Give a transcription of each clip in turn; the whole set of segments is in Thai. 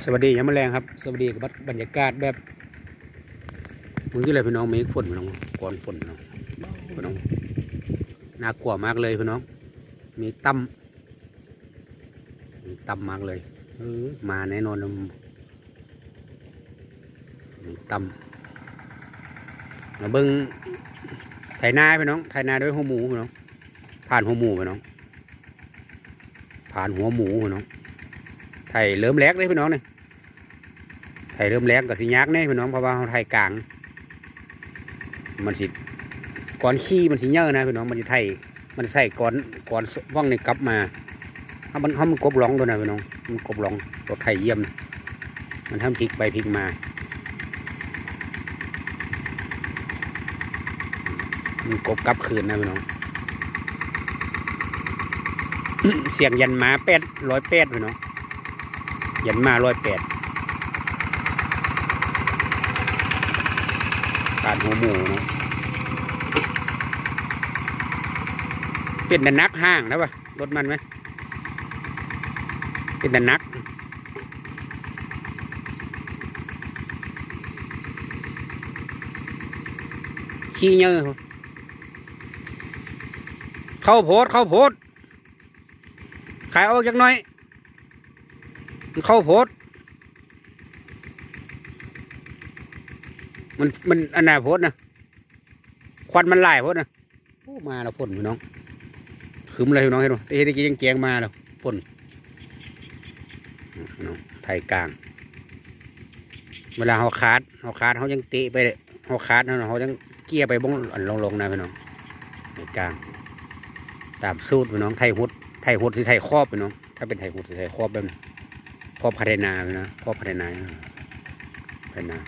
สวัสดียามมอแรงครับ สวัสดีกับบรรยากาศแบบมึงที่ไรพี่น้องมีฝนพี่น้องก่อนฝนพี่น้องพี่น้องน่ากลัวมากเลยพี่น้อง มีตั้มมีตั้มมากเลยเออมาแน่นอนเลยมีตั้มมาเบิ้งไถนาพี่น้องไถนาด้วยหัวหมูพี่น้องผ่านหัวหมูพี่น้องผ่านหัวหมูพี่น้อง ไทยเริ่มแรกเลยพี่น้องเนี่ยไทยเริ่มแรกกับสิยักแน่พี่น้องเพราะว่าเขาไทยกลาง มันสิก้อนขี้มันสิเยอะนะพี่น้องมันสิไทยมันใส่ก้อนก้อนว่างในกลับมาถ้ามันเขามันกบร้องด้วยนะพี่น้องมันกบร้องรถไทยเยี่ยม มันทำพลิกไปพลิกมามันกบกลับคืนนะพี่น้อง เสียงยันหมาแปดร้อยแปดพี่น้อง ยันมาร้อยแปดขาดหัวหมูเนาะเป็นดันนักห้างนะปะรถมันไหมเป็นดันนักขี้เยอะเข้าโพดเข้าโพดขายเอาจักน่อย เข้าโพดมันมันอันไหนโพดนะควันมันไหลโพดนะโอ้มาแล้วฝนพี่น้องคืมเลยพี่น้องเห็นไหมเฮ็ดกี้ยังแกงมาแล้วฝนน้องไทยกลาง เวลาเขาคาดเขาคาดเขายังเตะไปเลยเขาคาดเขาเขายังเกี้ยไปบ้องอันลงๆนะพี่น้องไทยกลาง ตามสูตรพี่น้องไทยหุดไทยหุดสิไทยครอบพี่น้องถ้าเป็นไทยหุดสิไทยครอบแบบนี้ พ่อพัฒนานะพ่อพัฒนาพัฒนา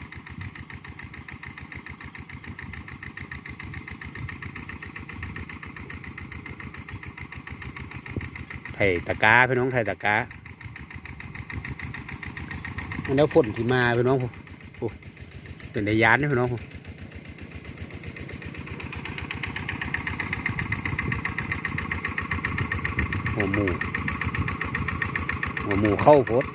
ไทยตะกาพี่น้องไทยตะกาอันนี้ฝนที่มาพี่น้องโอ้เป็นไดยานนะพี่น้องหัวหมูหัวหมูเข้าโพด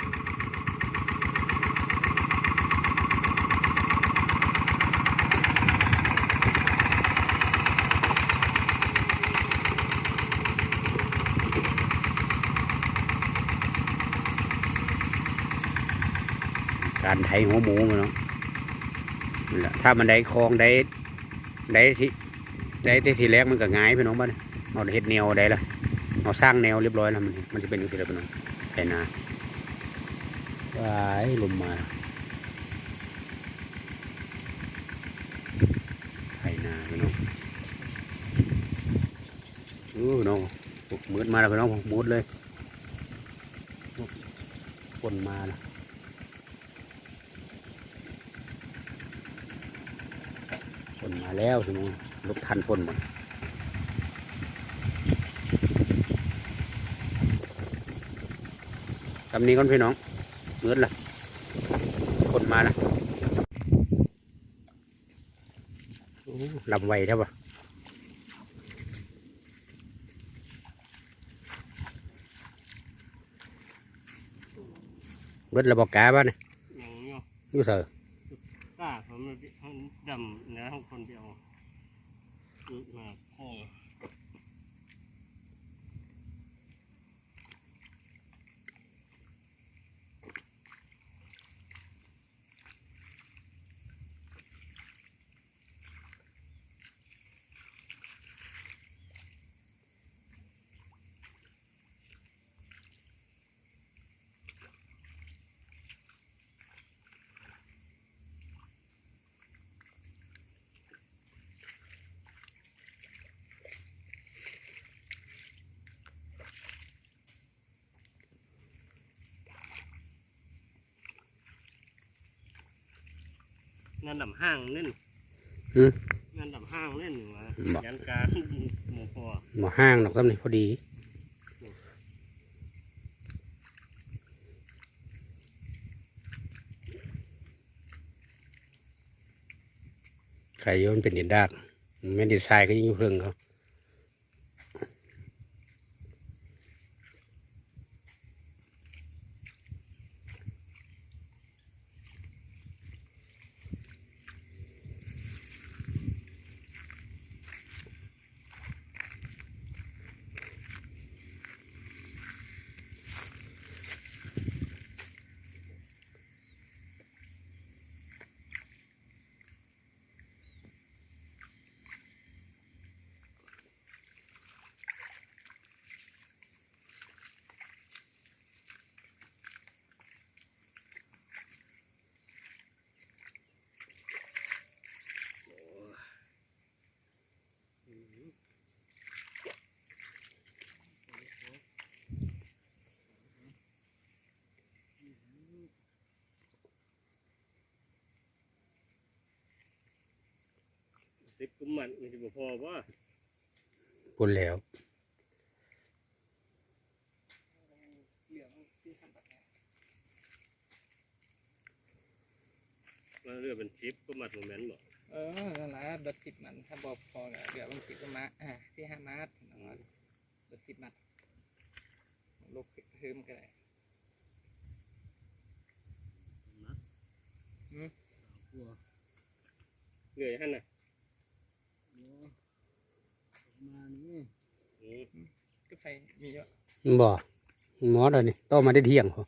การไถหัวหมูมันเนาะถ้ามันได้คลองได้ได้ที่ได้ที่ทีแรกมันก็ง่ายพี่น้องบ้านเอาเห็ดแนวได้ละเอาสร้างแนวเรียบร้อยแล้วมันมันจะเป็นอย่างนี้แล้วพี่น้องไถนาว้ายลมมาไถนาพี่น้องอู้พี่น้องมืดมาแล้วพี่น้องมืดเลยฝนมาแล้ว นมาแล้วพี่น้องลบทันฝนหมดตำนี้ก่อนพี่น้องเมืดละฝนมาละโอ้ลำไวเท่าปะเบิดระบอกกาบ้านเนี่ยอย่างนี้อยู่เสือกล้าผมมัน ดำเนื้อของคนเดียวอึมาโค้งานดำห้างเล่นอืมงานดำห้างเล่นวะบอกยันการหมูพอหมอห้างหรอกตำนี้พอดีไข่โยนเป็นดินดาดไม่ดินทรายก็ยิ่งอยู่เพิ่งเขา สิบกุมมันมันจะบ่พอว่าพุ่นแล้วเหลืองสี่พันบาทเนี่ยมาเรือเป็นชิปก็มัดโมเมนต์บ่เออนั่นแหละเบัตรสิบมันถ้าบอกพอก็เหลือบางสิบก็มาอ่าที่ห้ามัดน้องเบัตรสิบมัดลูกเพิ่มก็ได้นะอืมกลัวเหนื่อยฮะน่ะ มานี่ อืม ก็ ไฟมีเยอะบ่หมอเดี๋ยวนี้โตมาได้เที่ยงพอ